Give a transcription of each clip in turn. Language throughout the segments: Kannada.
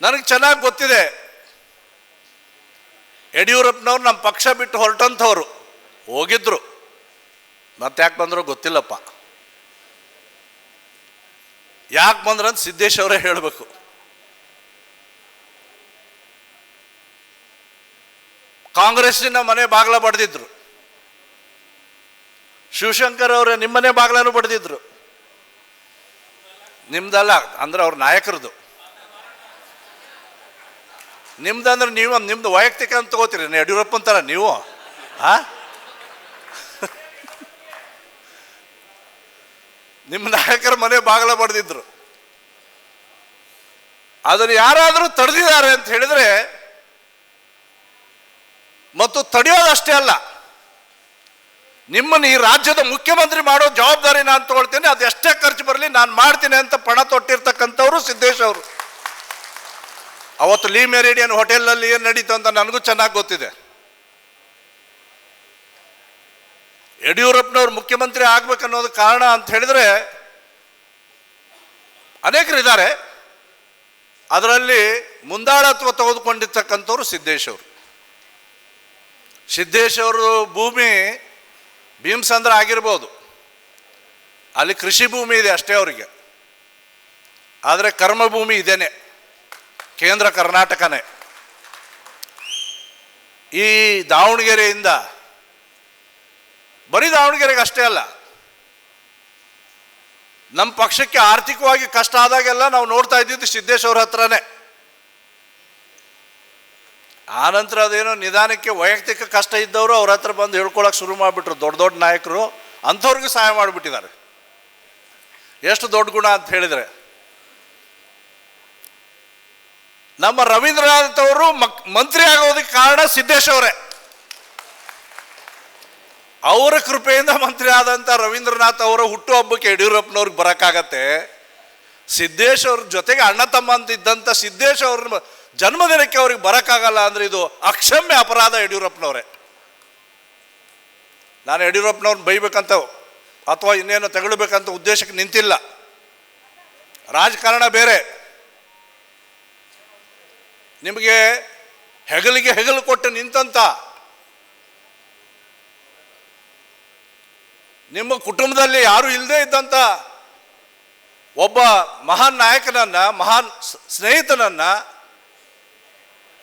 ನನಗೆ ಚೆನ್ನಾಗಿ ಗೊತ್ತಿದೆ. ಯಡಿಯೂರಪ್ಪನವ್ರು ನಮ್ಮ ಪಕ್ಷ ಬಿಟ್ಟು ಹೊರಟಂಥವ್ರು. ಹೋಗಿದ್ರು. ಮತ್ತೆ ಯಾಕೆ ಬಂದರೂ ಗೊತ್ತಿಲ್ಲಪ್ಪ. ಯಾಕೆ ಬಂದ್ರಂತ ಸಿದ್ದೇಶ್ ಅವರೇ ಹೇಳಬೇಕು. ಕಾಂಗ್ರೆಸ್ಸಿನ ಮನೆ ಬಾಗ್ಲ ಬಡ್ದಿದ್ರು. ಶಿವಶಂಕರ್ ಅವರೇ ನಿಮ್ಮನೆ ಬಾಗ್ಲನೂ ಬಡ್ದಿದ್ರು. ನಿಮ್ದಲ್ಲ, ಅಂದ್ರೆ ಅವ್ರ ನಾಯಕರದು. ನಿಮ್ದಂದ್ರೆ ನೀವು, ನಿಮ್ದು ವೈಯಕ್ತಿಕ ಅಂತ ತಗೋತೀರಿ ಯಡಿಯೂರಪ್ಪ ಅಂತಾರ ನೀವು? ಆ? ನಿಮ್ಮ ನಾಯಕರ ಮನೆ ಬಾಗಲ ಬಡ್ದಿದ್ರು. ಅದನ್ನು ಯಾರಾದರೂ ತಡೆದಿದ್ದಾರೆ ಅಂತ ಹೇಳಿದ್ರೆ, ಮತ್ತು ತಡೆಯೋದಷ್ಟೇ ಅಲ್ಲ. ನಿಮ್ಮನ್ನು ಈ ರಾಜ್ಯದ ಮುಖ್ಯಮಂತ್ರಿ ಮಾಡೋ ಜವಾಬ್ದಾರಿ ನಾನು ತಗೊಳ್ತೇನೆ, ಅದು ಎಷ್ಟೇ ಖರ್ಚು ಬರಲಿ ನಾನು ಮಾಡ್ತೀನಿ ಅಂತ ಪಣ ತೊಟ್ಟಿರ್ತಕ್ಕಂಥವ್ರು ಸಿದ್ದೇಶ್ ಅವರು. ಅವತ್ತು ಲೀ ಮೆರಿಡಿಯನ್ ಹೋಟೆಲ್ನಲ್ಲಿ ಏನು ನಡೀತು ಅಂತ ನನಗೂ ಚೆನ್ನಾಗಿ ಗೊತ್ತಿದೆ. ಯಡಿಯೂರಪ್ಪನವ್ರು ಮುಖ್ಯಮಂತ್ರಿ ಆಗ್ಬೇಕನ್ನೋದು ಕಾರಣ ಅಂತ ಹೇಳಿದ್ರೆ ಅನೇಕರಿದ್ದಾರೆ ಅದರಲ್ಲಿ ಮುಂದಾಳತ್ವ ತೆಗೆದುಕೊಂಡಿರ್ತಕ್ಕಂಥವ್ರು ಸಿದ್ದೇಶ್ ಅವರು. ಸಿದ್ದೇಶ್ ಅವರು ಭೂಮಿ ಭೀಮಸಂದ್ರ ಆಗಿರ್ಬೋದು. ಅಲ್ಲಿ ಕೃಷಿ ಭೂಮಿ ಇದೆ ಅಷ್ಟೇ ಅವರಿಗೆ. ಆದರೆ ಕರ್ಮಭೂಮಿ ಇದೇನೆ. ಕೇಂದ್ರ ಕರ್ನಾಟಕನೇ. ಈ ದಾವಣಗೆರೆಯಿಂದ, ಬರೀ ದಾವಣಗೆರೆಗೆ ಅಷ್ಟೇ ಅಲ್ಲ ನಮ್ಮ ಪಕ್ಷಕ್ಕೆ ಆರ್ಥಿಕವಾಗಿ ಕಷ್ಟ ಆದಾಗೆಲ್ಲ ನಾವು ನೋಡ್ತಾ ಇದ್ದಿದ್ದು ಸಿದ್ದೇಶ್ವರ ಹತ್ರನೇ. ಆ ನಂತರ ಅದೇನೋ ನಿಧಾನಕ್ಕೆ ವೈಯಕ್ತಿಕ ಕಷ್ಟ ಇದ್ದವರು ಅವ್ರ ಹತ್ರ ಬಂದು ಹೇಳ್ಕೊಳಕ್ಕೆ ಶುರು ಮಾಡಿಬಿಟ್ರು. ದೊಡ್ಡ ದೊಡ್ಡ ನಾಯಕರು ಅಂಥವ್ರಿಗೂ ಸಹಾಯ ಮಾಡಿಬಿಟ್ಟಿದ್ದಾರೆ. ಎಷ್ಟು ದೊಡ್ಡ ಗುಣ ಅಂತ ಹೇಳಿದರೆ ನಮ್ಮ ರವೀಂದ್ರನಾಥ್ ಅವರು ಮಕ್, ಮಂತ್ರಿ ಆಗೋದಕ್ಕೆ ಕಾರಣ ಸಿದ್ದೇಶ್ ಅವರೇ. ಅವರ ಕೃಪೆಯಿಂದ ಮಂತ್ರಿ ಆದಂಥ ರವೀಂದ್ರನಾಥ್ ಅವರ ಹುಟ್ಟುಹಬ್ಬಕ್ಕೆ ಯಡಿಯೂರಪ್ಪನವ್ರಿಗೆ ಬರೋಕ್ಕಾಗತ್ತೆ. ಸಿದ್ದೇಶ್ ಅವ್ರ ಜೊತೆಗೆ ಅಣ್ಣ ತಮ್ಮ ಅಂತ ಇದ್ದಂಥ ಸಿದ್ದೇಶ್ ಅವ್ರ ಜನ್ಮದಿನಕ್ಕೆ ಅವ್ರಿಗೆ ಬರೋಕ್ಕಾಗಲ್ಲ ಅಂದ್ರೆ ಇದು ಅಕ್ಷಮ್ಯ ಅಪರಾಧ ಯಡಿಯೂರಪ್ಪನವರೇ. ನಾನು ಯಡಿಯೂರಪ್ಪನವ್ರನ್ನ ಬೈಬೇಕಂತ ಅಥವಾ ಇನ್ನೇನು ತಗೊಳ್ಬೇಕಂತ ಉದ್ದೇಶಕ್ಕೆ ನಿಂತಿಲ್ಲ. ರಾಜಕಾರಣ ಬೇರೆ. ನಿಮಗೆ ಹೆಗಲಿಗೆ ಹೆಗಲು ಕೊಟ್ಟು ನಿಂತಂತ ನಿಮ್ಮ ಕುಟುಂಬದಲ್ಲಿ ಯಾರು ಇಲ್ಲದೆ ಇದ್ದಂತ ಒಬ್ಬ ಮಹಾನ್ ನಾಯಕನನ್ನ, ಮಹಾನ್ ಸ್ನೇಹಿತನನ್ನ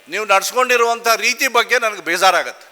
ನೀವು ನಡ್ಸ್ಕೊಂಡಿರುವಂಥ ರೀತಿ ಬಗ್ಗೆ ನನಗೆ ಬೇಜಾರಾಗತ್ತೆ.